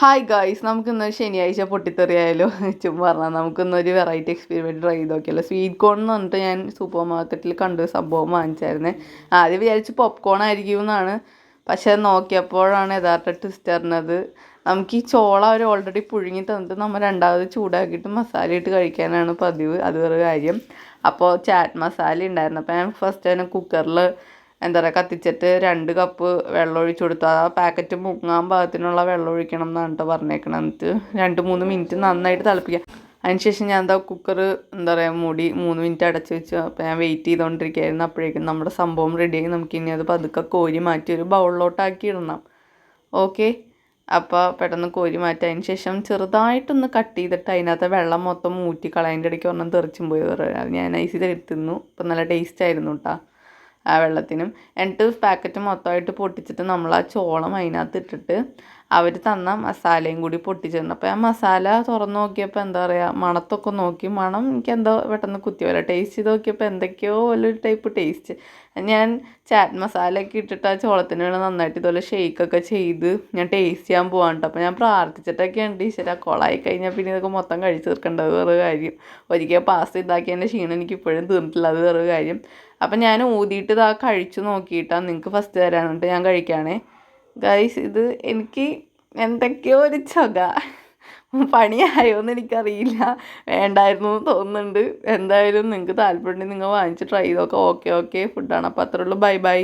Hi guys നമുക്കിന്ന് ശനിയാഴ്ച പൊട്ടിത്തെറിയായാലോ ചുമ്മാ പറഞ്ഞാൽ നമുക്കിന്നൊരു വെറൈറ്റി എക്സ്പെരിമെന്റ് ട്രൈ ചെയ്ത് നോക്കിയല്ലോ. സ്വീറ്റ് കോൺ എന്ന് പറഞ്ഞിട്ട് ഞാൻ സൂപ്പർ മാർക്കറ്റിൽ കണ്ട സംഭവം വാങ്ങിച്ചായിരുന്നേ. ആദ്യം വിചാരിച്ച് പോപ്കോൺ ആയിരിക്കും എന്നാണ്. പക്ഷേ നോക്കിയപ്പോഴാണ് യഥാർത്ഥ ട്വിസ്റ്റ് അറിഞ്ഞത്. നമുക്ക് ഈ ചോള അവർ ഓൾറെഡി പുഴുങ്ങി തന്നിട്ട് നമ്മൾ രണ്ടാമത് ചൂടാക്കിയിട്ട് മസാല ഇട്ട് കഴിക്കാനാണ് പതിവ്. അത് വേറെ കാര്യം. അപ്പോൾ ചാറ്റ് മസാല ഉണ്ടായിരുന്നു അപ്പോൾ ഞാൻ ഫസ്റ്റ് തന്നെ കുക്കറിൽ എന്താ പറയുക കത്തിച്ചിട്ട് രണ്ട് കപ്പ് വെള്ളം ഒഴിച്ചു കൊടുത്തു ആ പാക്കറ്റ് മുങ്ങാൻ പാകത്തിനുള്ള വെള്ളം ഒഴിക്കണം എന്നാണ് കേട്ടോ പറഞ്ഞേക്കണം. എന്നിട്ട് രണ്ട് മൂന്ന് മിനിറ്റ് നന്നായിട്ട് തിളപ്പിക്കുക. അതിനുശേഷം ഞാൻ എന്താ കുക്കർ എന്താ പറയുക മൂടി മൂന്ന് മിനിറ്റ് അടച്ചു വെച്ചു. അപ്പോൾ ഞാൻ വെയിറ്റ് ചെയ്തുകൊണ്ടിരിക്കുകയായിരുന്നു അപ്പോഴേക്കും നമ്മുടെ സംഭവം റെഡിയായി നമുക്കിനി അത് പതുക്കെ കോരി മാറ്റി ഒരു ബൗളിലോട്ടാക്കി ഇടണം. ഓക്കെ അപ്പോൾ പെട്ടെന്ന് കോരി മാറ്റി. അതിന് ശേഷം ചെറുതായിട്ടൊന്ന് കട്ട് ചെയ്തിട്ട് അതിനകത്ത് വെള്ളം മൊത്തം മൂറ്റി കളയന്റെ ഇടയ്ക്ക് ഒരെണ്ണം തെറിച്ചും പോയി. അത് ഞാൻ ഐസിൽ എടുത്തിരുന്നു അപ്പം നല്ല ടേസ്റ്റ് ആയിരുന്നു കേട്ടോ ആ വെള്ളത്തിനും. എന്നിട്ട് പാക്കറ്റ് മൊത്തമായിട്ട് പൊട്ടിച്ചിട്ട് നമ്മൾ ആ ചോളം അതിനകത്ത് ഇട്ടിട്ട് അവർ തന്ന മസാലയും കൂടി പൊട്ടിച്ചിരുന്നു അപ്പോൾ ആ മസാല തുറന്ന് നോക്കിയപ്പോൾ എന്താ പറയുക മണത്തൊക്കെ നോക്കി മണം എനിക്ക് എന്തോ പെട്ടെന്ന് കുത്തി വരാം. ടേസ്റ്റ് ചെയ്ത് നോക്കിയപ്പോൾ എന്തൊക്കെയോ വലിയൊരു ടൈപ്പ് ടേസ്റ്റ് ഞാൻ ചാറ്റ് മസാലയൊക്കെ ഇട്ടിട്ട് ആ ചോളത്തിന് വേണ്ടി നന്നായിട്ട് ഇതുപോലെ ഷെയ്ക്കൊക്കെ ചെയ്ത് ഞാൻ ടേസ്റ്റ് ചെയ്യാൻ പോകാൻ കേട്ടോ അപ്പോൾ ഞാൻ പ്രാർത്ഥിച്ചിട്ടൊക്കെയാണ് ഈശ്വര കൊളായി കഴിഞ്ഞാൽ പിന്നെ ഇതൊക്കെ മൊത്തം കഴിച്ച് തീർക്കേണ്ടത് വേറെ കാര്യം. ഒരിക്കൽ പാസ് ഇതാക്കിയതിന്റെ ക്ഷീണം എനിക്ക് ഇപ്പോഴും തീർന്നിട്ടില്ല അത് വേറെ കാര്യം. അപ്പം ഞാൻ ഊതിയിട്ട് ഇതാ കഴിച്ചു നോക്കിയിട്ടാണ് നിങ്ങൾക്ക് ഫസ്റ്റ് തരാനായിട്ട് ഞാൻ കഴിക്കുകയാണേ ഗൈസ് ഇത് എനിക്ക് എന്തൊക്കെയോ ഒരു ചക. പണിയായോന്ന് എനിക്കറിയില്ല. വേണ്ടായിരുന്നു എന്ന് തോന്നുന്നുണ്ട്. എന്തായാലും നിങ്ങൾക്ക് താല്പര്യം നിങ്ങൾ വാങ്ങിച്ച് ട്രൈ ചെയ്തൊക്കെ ഓക്കെ ഓക്കെ ഫുഡാണ് അപ്പോൾ അത്രേ ഉള്ളൂ. Bye bye